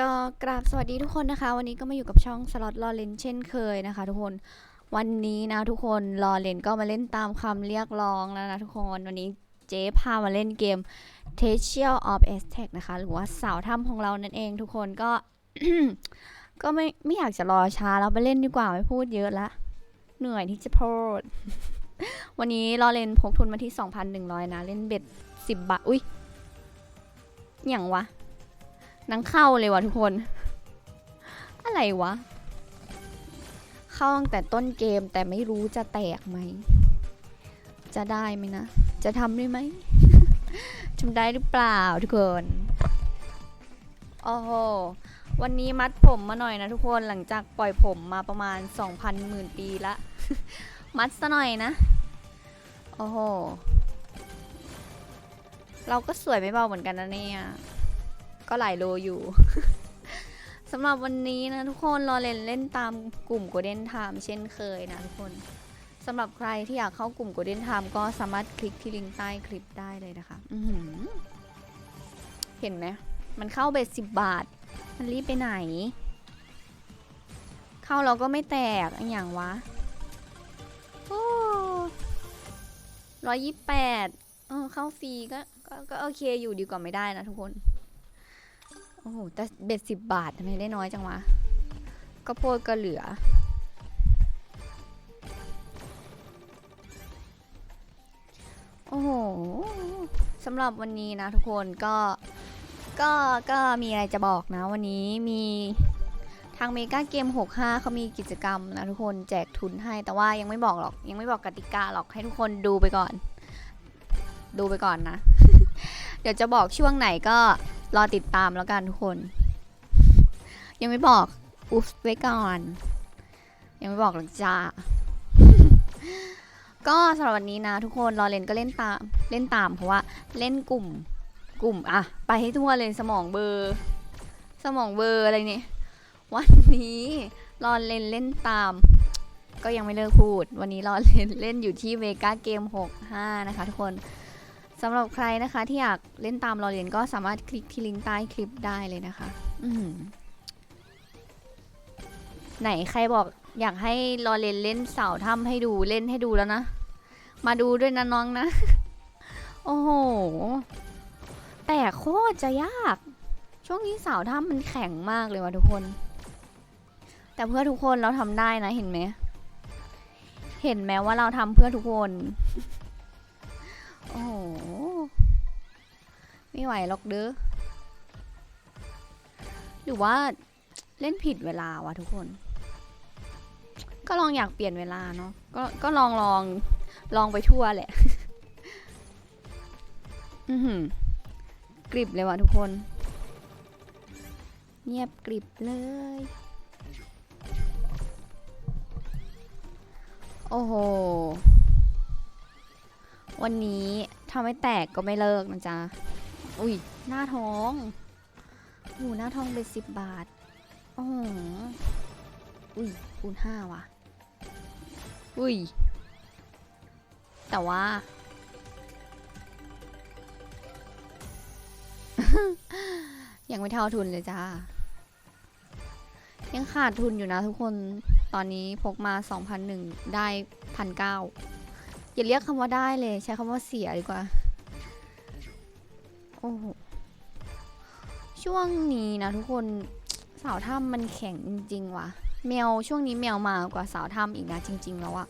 ก็กราบสวัสดีทุกคนนะคะ วันนี้ก็มาอยู่กับช่องสล็อตลอเลนเช่นเคยนะคะ ทุกคนวันนี้นะทุกคนลอเลนก็มาเล่นตามคำเรียกร้องแล้วนะทุกคนวันนี้เจ๊พามาเล่นเกม t a t i a l of Aztec นะคะ หรือว่าสาวถ้ำของเรานั่นเองทุกคนก็ ก็ไม่ไม่อยากจะรอช้าแล้วไปเล่นดีกว่าไม่พูดเยอะละ เหนื่อยที่จะพูด วันนี้รอเลนพกทุนมาที่ 2,100 นะ เล่นเบ็ด 10 บาท อุ้ยอย่างวะ นังเข้าเลยวะทุกคน อะไรวะ เข้าตั้งแต่ต้นเกมแต่ไม่รู้จะแตกไหม จะได้ไหมนะ จะทำได้ไหม ทำได้หรือเปล่าทุกคน โอ้โห วันนี้มัดผมมาหน่อยนะทุกคน หลังจากปล่อยผมมาประมาณ 2,000หมื่นปีละ มัดซะหน่อยนะ โอ้โห เราก็สวยไม่เบาเหมือนกันนะเนี่ย ก็หลายโลอยู่ สำหรับวันนี้นะทุกคนรอเล่นเล่นตามกลุ่ม Golden Time เช่นเคยนะทุกคนสำหรับใครที่อยากเข้ากลุ่ม Golden Time ก็สามารถคลิกที่ลิงก์ใต้คลิปได้เลยนะคะเห็นไหมมันเข้าเบ็ดสิบบาท มันรีบไปไหน เข้าเราก็ไม่แตกอนอย่างวะโอ้ร้อยยี่แปดเออเข้าฟรีก็ก็ ก็โอเคอยู่ดีกว่าไม่ได้นะทุกคน อ้โห แต่เบ็ดสิบบาททำไมได้น้อยจังวะก็โพดก็เหลือ โอ้โหสำหรับวันนี้นะทุกคนก็ก็ก็มีอะไรจะบอกนะวันนี้มีทางเมกาเกม 65 เขามีกิจกรรมนะทุกคนแจกทุนให้แต่ว่ายังไม่บอกหรอก ยังไม่บอกกติกาหรอกให้ทุกคนดูไปก่อน ดูไปก่อนนะ เดี๋ยวจะบอกช่วงไหนก็ รอติดตามแล้วกันทุกคน ยังไม่บอก อุ๊บไว้ก่อน ยังไม่บอกหรอกจ้า ก็สำหรับวันนี้นะทุกคนรอเล่นก็เล่นตามเล่นตามเพราะว่าเล่นกลุ่มกลุ่มอะไปให้ทั่วเลยสมองเบอร์ สมองเบอร์อะไรเนี่ยวันนี้รอเล่นเล่นตาม ก็ยังไม่เลิกพูด วันนี้รอเล่นเล่นอยู่ที่เวกาเกม 65 นะคะทุกคน สำหรับใครนะคะที่อยากเล่นตามรอเรียนก็สามารถคลิกที่ลิงก์ใต้คลิปได้เลยนะคะ อืไหนใครบอกอยากให้รอเรียนเล่นเสาถ้ำให้ดูเล่นให้ดูแล้วนะ มาดูด้วยนะน้องนะ โอ้โห แต่โคตรจะยาก ช่วงนี้เสาถ้ำมันแข็งมากเลยว่ะทุกคน แต่เพื่อทุกคนเราทำได้นะเห็นไหม เห็นไหมว่าเราทำเพื่อทุกคน โอ้โหไม่ไหวหรอกเด้อหรือว่าเล่นผิดเวลาวะทุกคน ก็ลองอยากเปลี่ยนเวลาเนาะก็ก็ลองลองลองไปทั่วแหละ อือหือกริบเลยวะทุกคน เงียบกริบเลย โอ้โห วันนี้ถ้าไม่แตกก็ไม่เลิกนะจ๊ะ อุ้ย หน้าท้องหูหน้าท้องเป็นสิบบาทโอ้โหอุ้ยคูณห้าว่ะ อุ้ย แต่ว่า ยังไม่เท่าทุนเลยจ้า ยังขาดทุนอยู่นะทุกคน ตอนนี้พกมา 2,001 ได้ 1,900 อย่าเรียกคำว่าได้เลย ใช้คำว่าเสียดีกว่า โอ้โห ช่วงนี้นะทุกคนสาวถ้ำมันแข็งจริงๆว่ะ แมวช่วงนี้แมวมากว่าสาวถ้ำอีกนะจริง ๆ แล้วอะ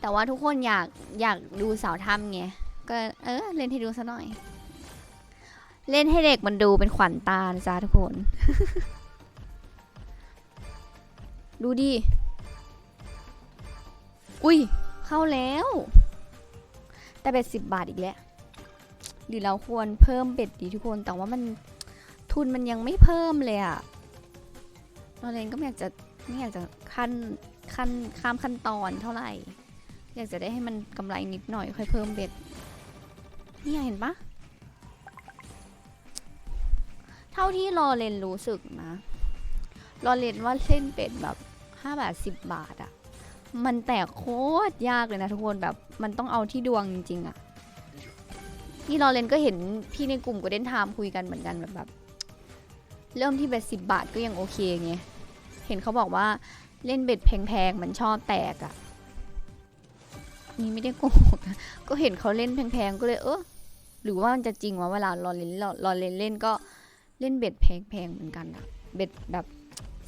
แต่ว่าทุกคนอยากอยากดูสาวถ้ำไง ก็เออเล่นให้ดูซะหน่อย เล่นให้เด็กมันดูเป็นขวัญตาจ๊ะทุกคน ดูดิ อุ้ย เข้าแล้ว แต่เบ็ดสิบบาทอีกแล้วหรือเราควรเพิ่มเบ็ดดีทุกคนแต่ว่ามันทุนมันยังไม่เพิ่มเลยอะเราเองก็ไม่อยากจะไม่อยากจะขั้นขั้นข้ามขั้นตอนเท่าไหร่ อยากจะได้ให้มันกำไรนิดหน่อยค่อยเพิ่มเบ็ดนี่เห็นปะเท่าที่รอเลนรู้สึกนะ รอเลนว่าเล่นเป็ดแบบห้าบาทสิบบาทอะ มันแตกโคตรยากเลยนะทุกคนแบบมันต้องเอาที่ดวงจริงๆอะนี่รอเลนก็เห็นพี่ในกลุ่มก็เด่นไทม์คุยกันเหมือนกันแบบแบบ เริ่มที่เบ็ดสิบบาทก็ยังโอเคไงเห็นเขาบอกว่าเล่นเบ็ดแพงๆมันชอบแตกอะนี่ไม่ได้โกหกนะก็เห็นเขาเล่นแพงๆก็เลยเออหรือว่ามันจะจริงวะเวลารอเลนรอรอเลนเล่นก็เล่นเบ็ดแพงๆเหมือนกันอะเบ็ดแบบ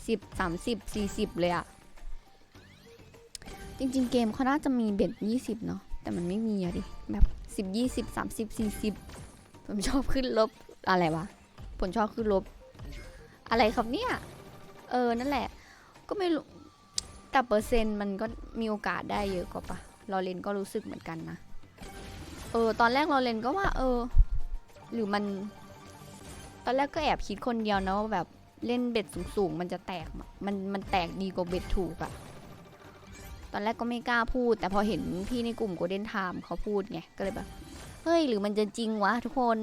สิบสามสิบสี่สิบเลยอะ จริง ๆ เกมเขาน่าจะมีเบ็ดยี่สิบเนาะแต่มันไม่มีอะดิแบบสิบยี่สิบสามสิบสี่สิบผมชอบขึ้นลบอะไรวะผลชอบขึ้นลบ อะไรครับเนี่ย เออนั่นแหละ ก็ไม่รู้แต่เปอร์เซ็นต์มันก็มีโอกาสได้เยอะกว่าปะลอเรนก็รู้สึกเหมือนกันนะเออตอนแรกลอเรนก็ว่า เออ หรือมัน ตอนแรกก็แอบคิดคนเดียวนะว่าแบบเล่นเบ็ดสูงๆ มันจะแตกมันมันแตกดีกว่าเบ็ดถูกอะ ตอนแรกก็ไม่กล้าพูด แต่พอเห็นพี่ในกลุ่มโกลเด้นไทม์เขาพูดไงก็เลยแบบเฮ้ยหรือมันจะจริงวะทุกคน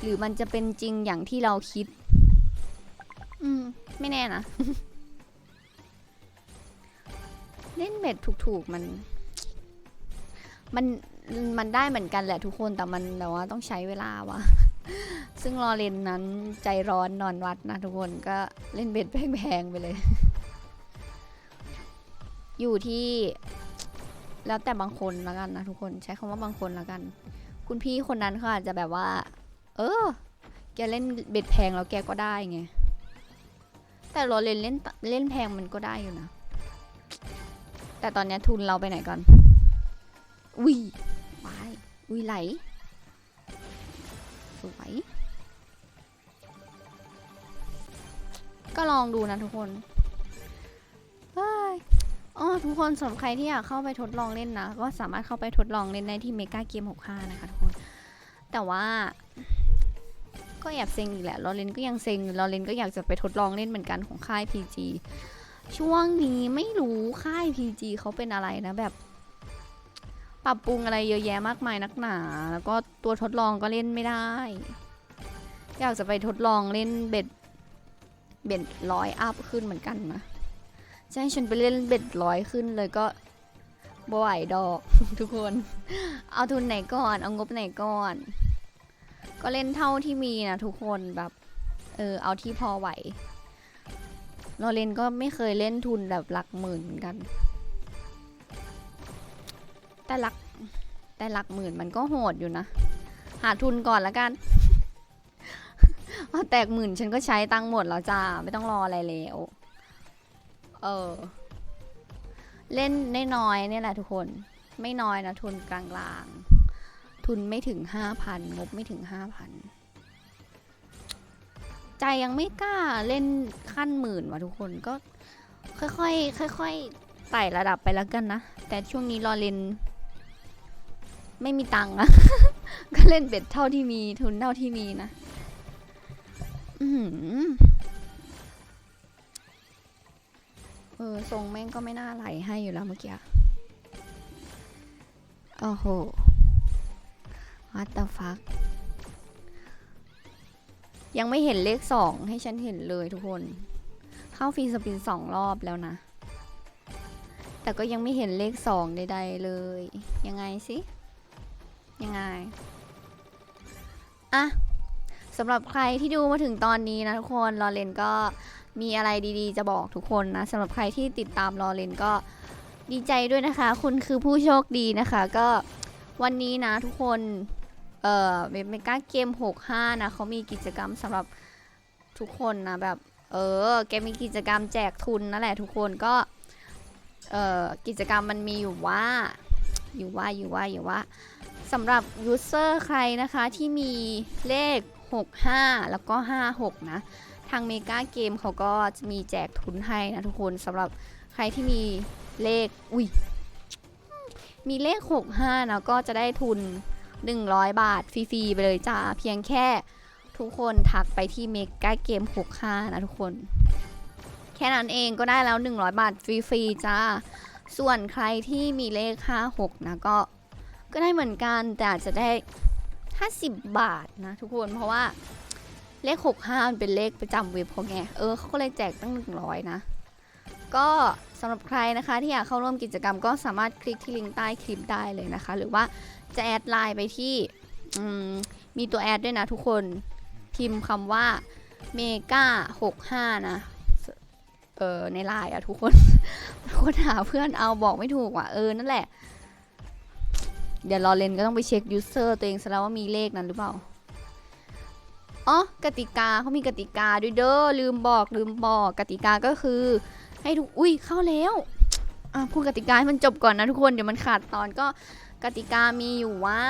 หรือมันจะเป็นจริงอย่างที่เราคิด อืม ไม่แน่นะ เล่นเบ็ดถูกๆมัน มันมันได้เหมือนกันแหละทุกคนแต่มันแต่ว่าต้องใช้เวลาวะซึ่งรอเลนนั้นใจร้อนนอนวัดนะทุกคนก็เล่นเบ็ดแพงๆไปเลย อยู่ที่ แล้วแต่บางคนล้วกันนะทุกคนใช้คำว่าบางคนล้วกัน คุณพี่คนนั้นเขาอาจจะแบบว่า เออ แกเล่นเบ็ดแพงแล้วแกก็ได้ไงแต่โรเลนเล่นเล่นแพงมันก็ได้อยู่นะ แต่ตอนเนี้ยทุนเราไปไหนก่อนอุ้ยวายอุ้ยไหล สวย ก็ลองดูนะทุกคนเฮ้ย อ๋อทุกคนสำหรับใครที่อยากเข้าไปทดลองเล่นนะ ก็สามารถเข้าไปทดลองเล่นได้ที่เมกาเกม65นะคะทุกคน แต่ว่า ก็แอบเซ็งอีกแหละลอเรนก็ยังเซ็งลอเรนก็อยากจะไปทดลองเล่นเหมือนกันของค่าย PG ช่วงนี้ไม่รู้ค่าย PG เขาเป็นอะไรนะแบบ ปรับปรุงอะไรเยอะแยะมากมายนักหนา แล้วก็ตัวทดลองก็เล่นไม่ได้ อยากจะไปทดลองเล่นเบ็ดเบ็ดร้อยอัพขึ้นเหมือนกันนะ จะให้ฉันไปเล่นเบ็ดร้อยขึ้นเลยก็บ่ไหวดอก ทุกคน เอาทุนไหนก่อน เอางบไหนก่อน ก็เล่นเท่าที่มีนะทุกคนแบบ เออ เอาที่พอไหว เราเล่นก็ไม่เคยเล่นทุนแบบหลักหมื่นกัน แต่หลัก แต่หลักหมื่นมันก็โหดอยู่นะ หาทุนก่อนละกันพอแตกหมื่นฉันก็ใช้ตังหมดแล้วจ้า ไม่ต้องรออะไรแล้ว เออ เล่นได้น้อยเนี่ยแหละทุกคน ไม่น้อยนะทุนกลางๆ ทุนไม่ถึงห้าพันงบไม่ถึงห้าพันใจยังไม่กล้าเล่นขั้นหมื่นว่ะทุกคนก็ค่อยๆค่อยๆไต่ระดับไปแล้วกันนะ แต่ช่วงนี้รอเล่นไม่มีตังค์อะก็เล่นเบ็ดเท่าที่มีทุนเท่าที่มีนะ อื เออทรงแม่งก็ไม่น่าไหลให้อยู่แล้วเมื่อกี้โอ้โห what the fuck ยังไม่เห็นเลขสองให้ฉันเห็นเลยทุกคน เข้าฟรีสปินสองรอบแล้วนะ แต่ก็ยังไม่เห็นเลขสองใดๆเลย ยังไงสิ ยังไง อะ สำหรับใครที่ดูมาถึงตอนนี้นะทุกคนรอเลนก็มีอะไรดีๆ จะบอกทุกคนนะสำหรับใครที่ติดตามรอเลนก็ดีใจด้วยนะคะ คุณคือผู้โชคดีนะคะ ก็วันนี้นะทุกคนเอ่อเมกาเกม 65 นะเขามีกิจกรรมสำหรับทุกคนนะแบบเออแกมีกิจกรรมแจกทุนนั่นแหละทุกคนก็เอ่อกิจกรรมมันมีอยู่ว่าอยู่ว่าอยู่ว่าอยู่ว่าสำหรับยูเซอร์ใครนะคะที่มีเลข 65 แล้วก็ 56 นะ ทางเมกาเกมเขาก็จะมีแจกทุนให้นะทุกคนสำหรับใครที่มีเลข อุ้ย มีเลข 65 นะก็จะได้ทุน 100 บาทฟรีๆไปเลยจ้า เพียงแค่ทุกคนทักไปที่เมกาเกม 65 นะทุกคน แค่นั้นเองก็ได้แล้ว 100 บาทฟรีๆจ้า ส่วนใครที่มีเลข 56 นะก็ก็ได้เหมือนกันแต่จะได้ 50 บาทนะทุกคนเพราะว่าเลข 65มันเป็นเลขประจำเว็บเขาไงเออเขาก็เลยแจกตั้ง 100 นะ ก็สำหรับใครนะคะที่อยากเข้าร่วมกิจกรรมก็สามารถคลิกที่ลิงก์ใต้คลิปได้เลยนะคะ หรือว่าจะแอดไลน์ไปที่มมีตัวแอดด้วยนะทุกคนพิมพ์คำว่าเมกาหกห้านะเออในไลน์อะทุกคนทุกคนหาเพื่อนเอาบอกไม่ถูกว่ะเออนั่นแหละ เดี๋ยวรอเลนก็ต้องไปเช็คยูเซอร์ตัวเองซะแล้วว่ามีเลขนั้นหรือเปล่า อ๋อกติกาเขามีกติกาด้วยเด้อลืมบอกลืมบอกกติกาก็คือ ให้ทุกอุ้ยเข้าแล้วอะพูดกติกาให้มันจบก่อนนะทุกคนเดี๋ยวมันขาดตอนก็กติกามีอยู่ว่า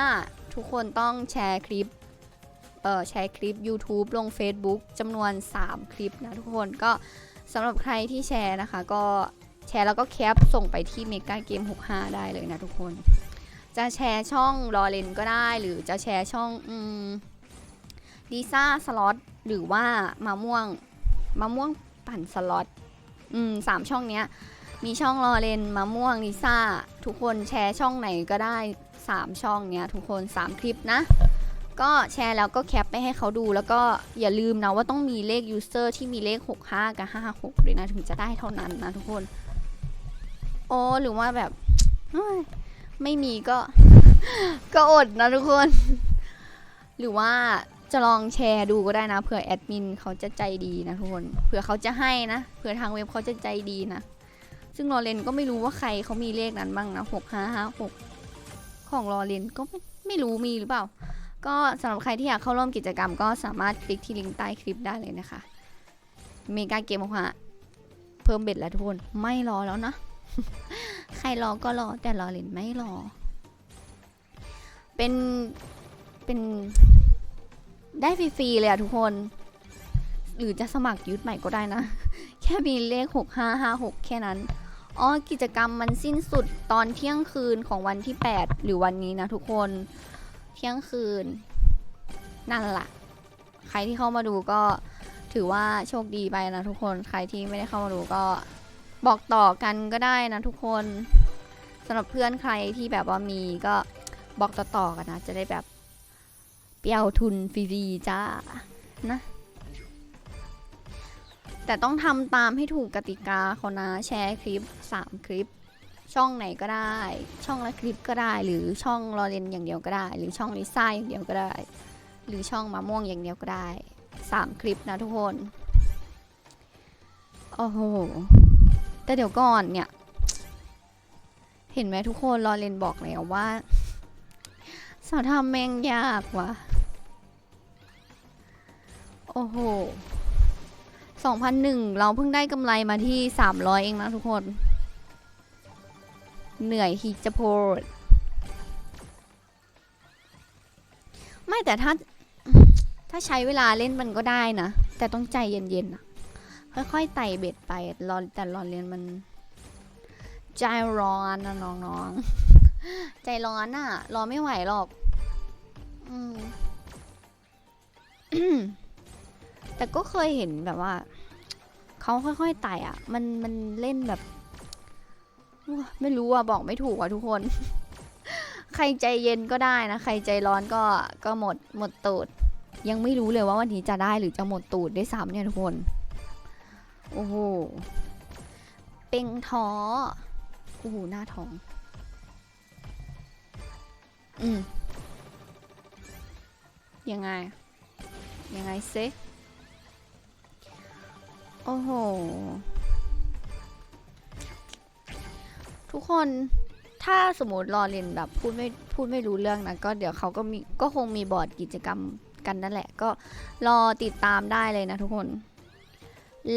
ทุกคนต้องแชร์คลิปเอ่อแชร์คลิป YouTube ลง Facebook จำนวน 3 คลิปนะทุกคนก็สำหรับใครที่แชร์นะคะ ก็แชร์แล้วก็แคปส่งไปที่เมกาเกม65 ได้เลยนะทุกคน จะแชร์ช่องรอเลนก็ได้ หรือจะแชร์ช่องอืมดีซ่าสล็อตหรือว่ามะม่วงมะม่วงปั่นสล็อตอืมสามช่องเนี้ย มีช่องรอเลนมะม่วงลิซ่า ทุกคนแชร์ช่องไหนก็ได้ 3 ช่องเนี้ยทุกคน 3 คลิปนะ ก็แชร์แล้วก็แคปไปให้เขาดูแล้วก็อย่าลืมนะว่าต้องมีเลขยูเซอร์ที่มีเลข 65 กับ 56 ด้วยนะ ถึงจะได้เท่านั้นนะทุกคน โอ้หรือว่าแบบ ไม่มีก็ ก็อดนะทุกคน หรือว่าจะลองแชร์ดูก็ได้นะเผื่อแอดมินเขาจะใจดีนะทุกคนเผื่อเขาจะให้นะเผื่อทางเว็บเขาจะใจดีนะ ซึ่งลอเรนก็ไม่รู้ว่าใครเขามีเลขนั้นบ้างนะหกห้าห้าหกของลอเรนก็ไม่ไม่รู้มีหรือเปล่า ก็สำหรับใครที่อยากเข้าร่วมกิจกรรม ก็สามารถคลิกที่ลิงก์ใต้คลิปได้เลยนะคะ เมกาเกมของฮะเพิ่มเบ็ดแล้วทุกคนไม่รอแล้วนะ ใครรอก็รอ แต่ลอเรนไม่รอ เป็น เป็น ได้ฟรีๆเลยอะทุกคน หรือจะสมัครยุทธใหม่ก็ได้นะ แค่มีเลข 6556 แค่นั้น อ๋อ กิจกรรมมันสิ้นสุดตอนเที่ยงคืนของวันที่ 8 หรือวันนี้นะทุกคน เที่ยงคืน นั่นละใครที่เข้ามาดูก็ถือว่าโชคดีไปนะทุกคน ใครที่ไม่ได้เข้ามาดูก็ บอกต่อกันก็ได้นะทุกคนสำหรับเพื่อนใครที่แบบว่ามีก็บอกต่อๆกันนะ จะได้แบบเปียวทุนฟรีๆจ้านะ แต่ต้องทำตามให้ถูกกติกาเขานะแชร์คลิป 3 คลิป ช่องไหนก็ได้ ช่องละคลิปก็ได้ หรือช่องรอเรนอย่างเดียวก็ได้ หรือช่องลิซ่าอย่างเดียวก็ได้ หรือช่องมะม่วงอย่างเดียวก็ได้ 3 คลิปนะทุกคน โอ้โห แต่เดี๋ยวก่อนเนี่ย เห็นไหมทุกคนรอเรนบอกแล้วว่า สาวทำแม่งยากว่ะ โอ้โห2001เราเพิ่งได้กำไรมาที่300เองนะทุกคน เหนื่อยฮิจะโพดไม่แต่ถ้าถ้าใช้เวลาเล่นมันก็ได้นะ แต่ต้องใจเย็นๆนะ ค่อยๆไต่เบ็ดไปรอแต่รอนเรียนมันใจร้อนนะน้องๆ ใจร้อนอะรอไม่ไหวหรอกอืมแต่ก็เคยเห็นแบบว่าเขาค่อยๆไต่อะมันมันเล่นแบบ ไม่รู้อะ บอกไม่ถูกอะทุกคน ใครใจเย็นก็ได้นะ ใครใจร้อนก็ก็หมดหมดตูด ยังไม่รู้เลยว่าวันนี้จะได้หรือจะหมดตูดได้ซ้ำเนี่ยทุกคน โอ้โห เป่งท้อโอ้โห หน้าท้อง อืม ยังไง ยังไงเซโอ้โห ทุกคนถ้าสมมติรอเรียนแบบพูดไม่พูดไม่รู้เรื่องนะก็เดี๋ยวเขาก็มีก็คงมีบอร์ดกิจกรรมกันนั่นแหละ ก็รอติดตามได้เลยนะทุกคน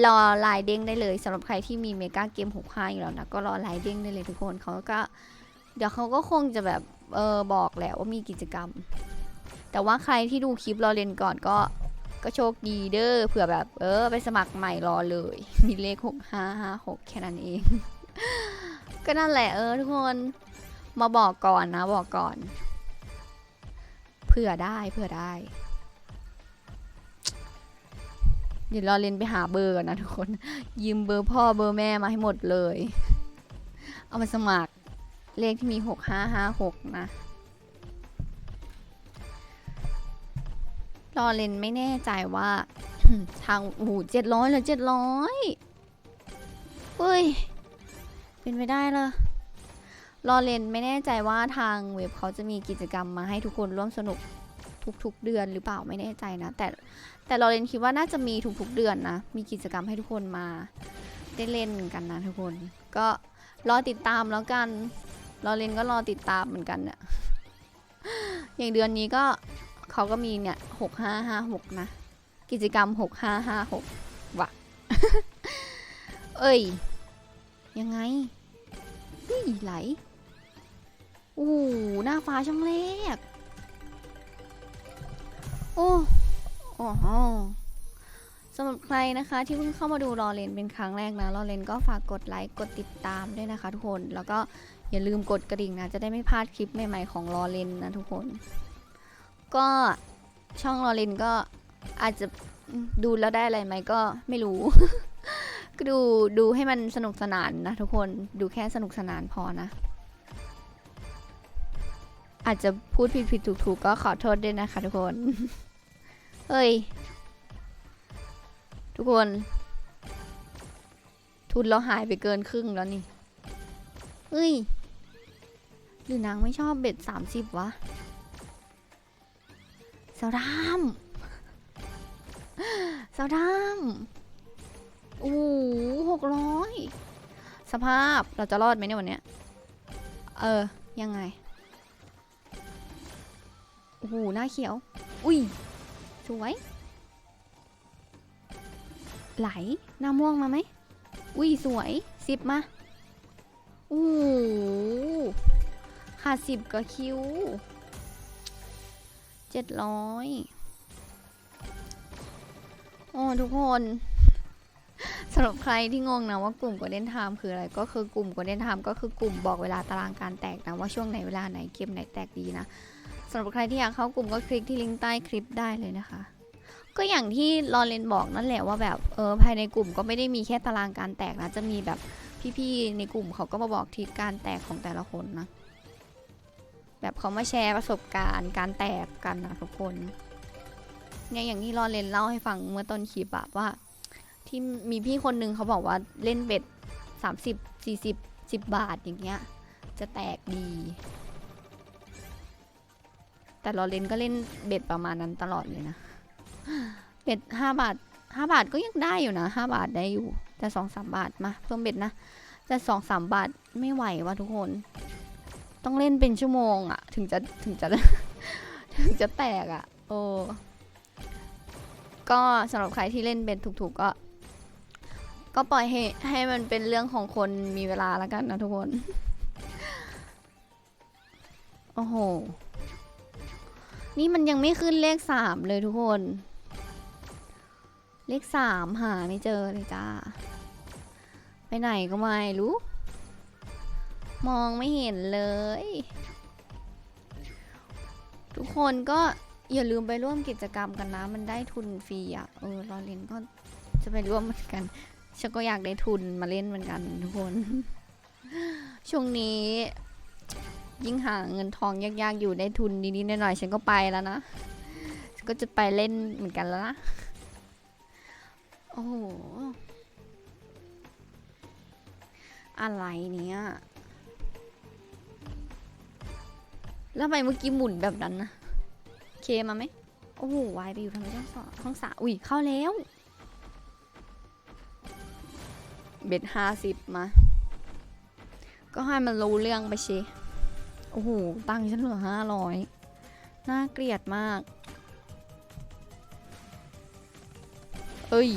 รอลายเด้งได้เลยสำหรับใครที่มีเมกาเกมหกห้าอยู่แล้วนะก็รอลายเด้งได้เลยทุกคนเขาก็ เดี๋ยวเขาก็คงจะแบบเออบอกแหละว่ามีกิจกรรม แต่ว่าใครที่ดูคลิปรอเรียนก่อนก็ก็โชคดีเด้อเผื่อแบบ เออ ไปสมัครใหม่รอเลย มีเลขหกห้าห้าหกแค่นั้นเอง ก็นั่นแหละเออทุกคนมาบอกก่อนนะบอกก่อน เผื่อได้เผื่อได้ เดี๋ยวรอเรียนไปหาเบอร์ก่อนนะทุกคน ยืมเบอร์พ่อเบอร์แม่มาให้หมดเลย เอามาสมัครเลขที่มีหกห้าห้าหกนะ รอเลนไม่แน่ใจว่า ทางโอ้โหเจ็ดร้อยเหรือเจ็ดร้อยเฮ้ย เป็นไปได้เหรอรอเลนไม่แน่ใจว่าทางเว็บเขาจะมีกิจกรรมมาให้ทุกคนร่วมสนุก ทุกๆ เดือนหรือเปล่าไม่แน่ใจนะ แต่แต่เราเรนคิดว่าน่าจะมีทุกๆ เดือนนะ มีกิจกรรมให้ทุกคนมาได้เล่นกันนะทุกคน ก็รอติดตามแล้วกันราเรนก็รอติดตามเหมือนกันเนี่ยอย่างเดือนนี้ก็เขาก็มีเนี่ยหกห้าห้าหกนะ กิจกรรมหกห้าห้าหกว่ะ เอ้ย ยังไงเฮ้ยไหล โอ้หหน้าฟ้าช่องแรก โอ้โอ้โหสำหรับใครนะคะที่เพิ่งเข้ามาดูรอเลนเป็นครั้งแรกนะรอเลนก็ฝากกดไลค์กดติดตามด้วยนะคะทุกคน แล้วก็อย่าลืมกดกระดิ่งนะจะได้ไม่พลาดคลิปใหม่ๆของรอเลนนะทุกคน ก็ช่องรอเลนก็อาจจะดูแล้วได้อะไรไหมก็ไม่รู้ ก็ดูดูให้มันสนุกสนานนะทุกคนดูแค่สนุกสนานพอนะ อาจจะพูดผิดผิดถูกถูกก็ขอโทษด้วยนะคะทุกคน เฮ้ย ทุกคน ทุนเราหายไปเกินครึ่งแล้วนี่ เฮ้ย หรือนางไม่ชอบเบ็ดสามสิบวะสาวดำสาวดำโอ้หกร้อย สภาพเราจะรอดไหมเนี่ยวันเนี้ย เออ ยังไง อ้โหหน้าเขียว อุ้ย สวย ไหล หน้าม่วงมาไหม อุ้ย สวยสิบมาโอ้หขาดสิบก็คิวเจ็ดร้อยโอ้ทุกคนสำหรับใครที่งงนะว่ากลุ่ม Golden Time คืออะไรก็คือกลุ่ม Golden Time ก็คือกลุ่มบอกเวลาตารางการแตกนะว่าช่วงไหนเวลาไหนเกมไหนแตกดีนะ สำหรับใครที่อยากเข้ากลุ่มก็คลิกที่ลิงก์ใต้คลิปได้เลยนะคะ ก็อย่างที่ลอเรนบอกนั่นแหละว่าแบบเออภายในกลุ่มก็ไม่ได้มีแค่ตารางการแตกนะ จะมีแบบพี่ๆในกลุ่มเขาก็มาบอกทิศการแตกของแต่ละคนนะ แบบเขามาแชร์ประสบการณ์การแตกกันนะทุกคนเนี่ยอย่างที่ลอเรนเล่าให้ฟังเมื่อต้นคลิปอะว่า ที่มีพี่คนนึงเขาบอกว่าเล่นเบ็ดสามสิบสี่สิบสิบบาทอย่างเงี้ยจะแตกดี แต่ลอเรนก็เล่นเบ็ดประมาณนั้นตลอดเลยนะเบ็ดห้าบาทห้าบาทก็ยังได้อยู่นะห้าบาทได้อยู่แต่สองสามบาทมาเพิ่มเบ็ดนะแต่สองสามบาทไม่ไหววะทุกคน ต้องเล่นเป็นชั่วโมงอะถึงจะถึงจะถึงจะแตกอะโอ้ก็สำหรับใครที่เล่นเบ็ดถูกๆก็ ก็ปล่อยให้ให้มันเป็นเรื่องของคนมีเวลาแล้วกันนะทุกคน โอ้โห นี่มันยังไม่ขึ้นเลขสามเลยทุกคน เลขสามหาไม่เจอเลยจ้า ไปไหนก็ไม่รู้ มองไม่เห็นเลย ทุกคนก็อย่าลืมไปร่วมกิจกรรมกันนะ มันได้ทุนฟรีอะเออเราเรียนก็จะไปร่วมเหมือนกันฉันก็อยากได้ทุนมาเล่นเหมือนกันทุกคน ช่วงนี้ ยิ่งหาเงินทองยากๆอยู่ได้ทุนนิดๆหน่อยๆฉันก็ไปแล้วนะฉันก็จะไปเล่นเหมือนกันแล้วนะ โอ้โห อะไรเนี่ยแล้วทำไมเมื่อกี้หมุนแบบนั้นนะเคมาไหมโอ้โหวายไปอยู่ทางช่องสองช่องสาอุ้ยเข้าแล้ว เบ็ดห้าสิบมา ก็ให้มันรู้เรื่องไปเช โอ้โห ตังค์ฉันเหลือห้าร้อยน่าเกลียดมาก เอ้ย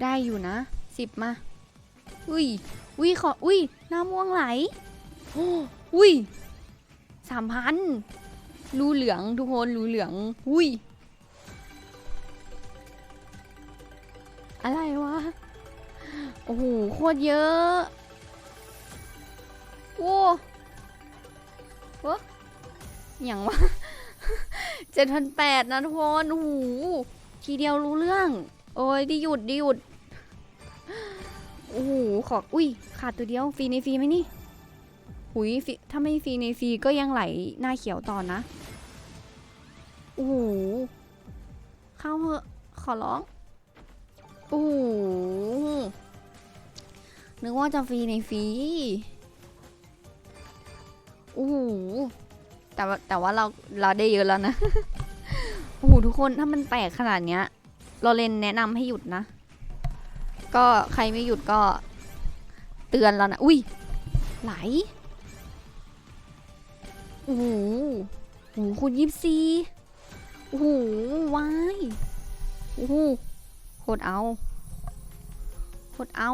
ได้อยู่นะสิบมา อุ้ย อุ้ยขอ อุ้ย น้าม่วงไหล โอ้อุ้ยสามพันรูเหลืองทุกคนรูเหลือง อุ้ย อะไรวะ โอ้โห โคตรเยอะ โว้โว้อย่างวะเจ็ดพันแปดนะทุกคนโอ้โหทีเดียวรู้เรื่อง โอ้ยดิหยุดดิหยุดโอ้โหขออุ้ย ขาดตัวเดียวฟรีในฟรีไหมนี่หุยถ้าไม่ฟรีในฟรีก็ยังไหลหน้าเขียวต่อนะโอ้โหเข้าเหอะขอร้องโอ้โหนึกว่าจะฟรีในฟรี โอ้โหแต่ว่าแต่ว่าเราเราได้เยอะแล้วนะ โอ้โหทุกคนถ้ามันแตกขนาดเนี้ยเราเลนแนะนำให้หยุดนะ ก็ใครไม่หยุดก็ เตือนแล้วนะ อุ้ยไหลโอ้โหโอ้โหคุณยิบซีโอ้โหวายโอ้โหโคตรเอาโคตรเอา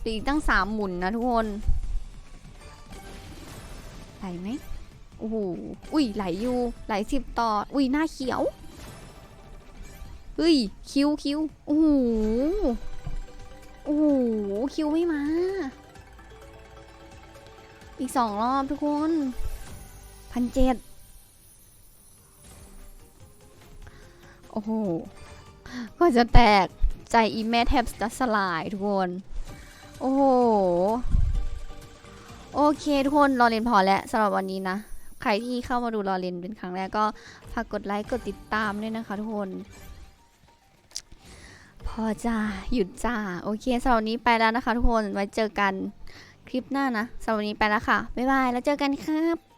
เหลืออีกตั้งสามหมุนนะทุกคน ไหลไหมโอ้โหอุ้ยไหลอยู่ไหลสิบต่อ อุ้ยหน้าเขียวเฮ้ยคิวคิวโอ้โหโอ้โหคิวไม่มา อีกสองรอบทุกคนพันเจ็ดโอ้โห ก็จะแตกใจอีแม่แทบจะสลายทุกคน โอ้โห โอเคทุกคนรอเรียนพอแล้วสำหรับวันนี้นะ ใครที่เข้ามาดูรอเรียนเป็นครั้งแรกก็ฝากกดไลค์กดติดตามด้วยนะคะทุกคน พอจ้าหยุดจ้าโอเคสำหรับวันนี้ไปแล้วนะคะ ทุกคนไว้เจอกันคลิปหน้านะสำหรับวันนี้ไปแล้วค่ะบ๊ายบายแล้วเจอกันครับ